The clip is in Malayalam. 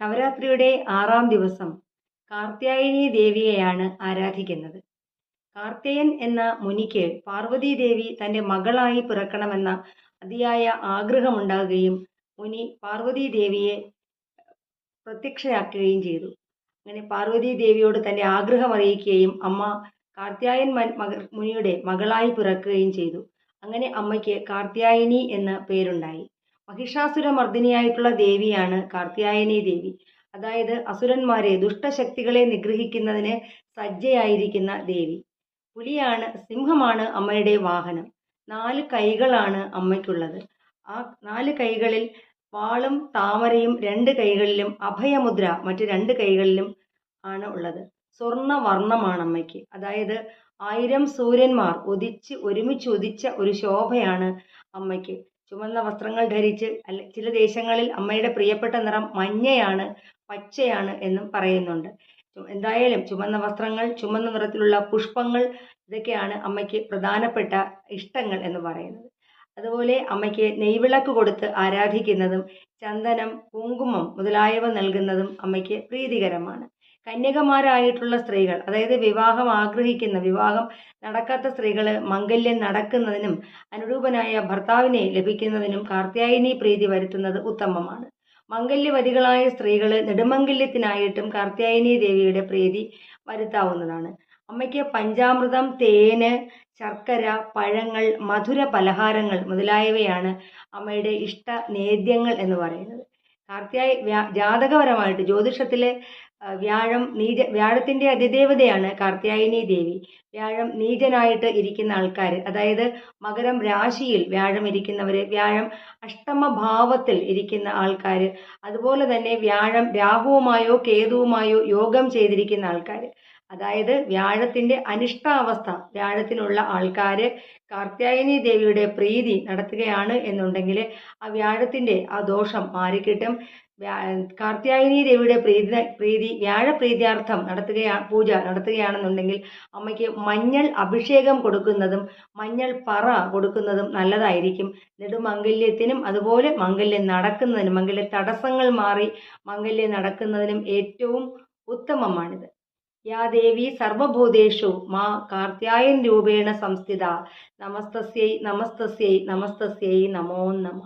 നവരാത്രിയുടെ ആറാം ദിവസം കാർത്യായനി ദേവിയെയാണ് ആരാധിക്കുന്നത്. കാർത്തേയൻ എന്ന മുനിക്ക് പാർവതീദേവി തന്റെ മകളായി പിറക്കണമെന്ന അതിയായ ആഗ്രഹമുണ്ടാകുകയും മുനി പാർവതീദേവിയെ പ്രത്യക്ഷയാക്കുകയും ചെയ്തു. അങ്ങനെ പാർവതീദേവിയോട് തന്റെ ആഗ്രഹം അറിയിക്കുകയും അമ്മ കാർത്യായൻ മക മുനിയുടെ മകളായി പിറക്കുകയും ചെയ്തു. അങ്ങനെ അമ്മയ്ക്ക് കാർത്യായനി എന്ന പേരുണ്ടായി. മഹിഷാസുരമർദ്ദിനിയായിട്ടുള്ള ദേവിയാണ് കാർത്യായനി ദേവി. അതായത് അസുരന്മാരെ ദുഷ്ടശക്തികളെ നിഗ്രഹിക്കുന്നതിന് സജ്ജയായിരിക്കുന്ന ദേവി. പുലിയാണ് സിംഹമാണ് അമ്മയുടെ വാഹനം. നാല് കൈകളാണ് അമ്മയ്ക്കുള്ളത്. ആ നാല് കൈകളിൽ വാളും താമരയും രണ്ട് കൈകളിലും അഭയമുദ്ര മറ്റു രണ്ട് കൈകളിലും ആണ് ഉള്ളത്. സ്വർണ വർണമാണ് അമ്മയ്ക്ക്. അതായത് ആയിരം സൂര്യന്മാർ ഉദിച്ച് ഒരുമിച്ച് ഉദിച്ച ഒരു ശോഭയാണ് അമ്മയ്ക്ക്. ചുമന്ന വസ്ത്രങ്ങൾ ധരിച്ച് അല്ല ചില ദേശങ്ങളിൽ അമ്മയുടെ പ്രിയപ്പെട്ട നിറം മഞ്ഞയാണ് പച്ചയാണ് എന്നും പറയുന്നുണ്ട്. എന്തായാലും ചുമന്ന വസ്ത്രങ്ങൾ ചുമന്ന നിറത്തിലുള്ള പുഷ്പങ്ങൾ ഇതൊക്കെയാണ് അമ്മയ്ക്ക് പ്രധാനപ്പെട്ട ഇഷ്ടങ്ങൾ എന്ന് പറയുന്നത്. അതുപോലെ അമ്മയ്ക്ക് നെയ്വിളക്ക് കൊടുത്ത് ആരാധിക്കുന്നതും ചന്ദനം കുങ്കുമം മുതലായവ നൽകുന്നതും അമ്മയ്ക്ക് പ്രീതികരമാണ്. കന്യകമാരായിട്ടുള്ള സ്ത്രീകൾ അതായത് വിവാഹം ആഗ്രഹിക്കുന്ന വിവാഹം നടക്കാത്ത സ്ത്രീകൾ മംഗല്യം നടക്കുന്നതിനും അനുരൂപനായ ഭർത്താവിനെ ലഭിക്കുന്നതിനും കാർത്യായനി പ്രീതി വരുത്തുന്നത് ഉത്തമമാണ്. മംഗല്യവതികളായ സ്ത്രീകൾ നെടുമംഗല്യത്തിനായിട്ടും കാർത്യായനി ദേവിയുടെ പ്രീതി വരുത്താവുന്നതാണ്. അമ്മയ്ക്ക് പഞ്ചാമൃതം തേന് ശർക്കര പഴങ്ങൾ മധുര പലഹാരങ്ങൾ മുതലായവയാണ് അമ്മയുടെ ഇഷ്ട നേദ്യങ്ങൾ എന്ന് പറയുന്നത്. കാർത്യായ ജാതകപരമായിട്ട് ജ്യോതിഷത്തിലെ വ്യാഴം നീച വ്യാഴത്തിന്റെ അതിദേവതയാണ് കാർത്യായനി ദേവി. വ്യാഴം നീചനായിട്ട് ഇരിക്കുന്ന ആൾക്കാർ അതായത് മകരം രാശിയിൽ വ്യാഴം ഇരിക്കുന്നവർ വ്യാഴം അഷ്ടമ ഭാവത്തിൽ ഇരിക്കുന്ന ആൾക്കാർ അതുപോലെ തന്നെ വ്യാഴം രാഹുവുമായോ കേതുവുമായോ യോഗം ചെയ്തിരിക്കുന്ന ആൾക്കാർ അതായത് വ്യാഴത്തിന്റെ അനിഷ്ടാവസ്ഥ വ്യാഴത്തിലുള്ള ആൾക്കാർ കാർത്യായനി ദേവിയുടെ പ്രീതി നടത്തുകയാണ് എന്നുണ്ടെങ്കിൽ ആ വ്യാഴത്തിന്റെ ആ ദോഷം മാറിക്കിട്ടും. കാർത്യായനി ദേവിയുടെ പ്രീതി പ്രീതി വ്യാഴപ്രീതിയാർത്ഥം നടത്തുകയാ പൂജ നടത്തുകയാണെന്നുണ്ടെങ്കിൽ അമ്മയ്ക്ക് മഞ്ഞൾ അഭിഷേകം കൊടുക്കുന്നതും മഞ്ഞൾ പറ കൊടുക്കുന്നതും നല്ലതായിരിക്കും. നെടുമംഗല്യത്തിനും അതുപോലെ മംഗല്യം നടക്കുന്നതിനും മംഗല്യ തടസ്സങ്ങൾ മാറി മംഗല്യം നടക്കുന്നതിനും ഏറ്റവും ഉത്തമമാണിത്. യാ ദേവി സർവഭൂതേഷു മാ കാർത്യായൻ രൂപേണ സംസ്ഥിത. നമസ്തസ്യൈ നമസ്തസ്യൈ നമസ്തസ്യൈ നമോ നമ.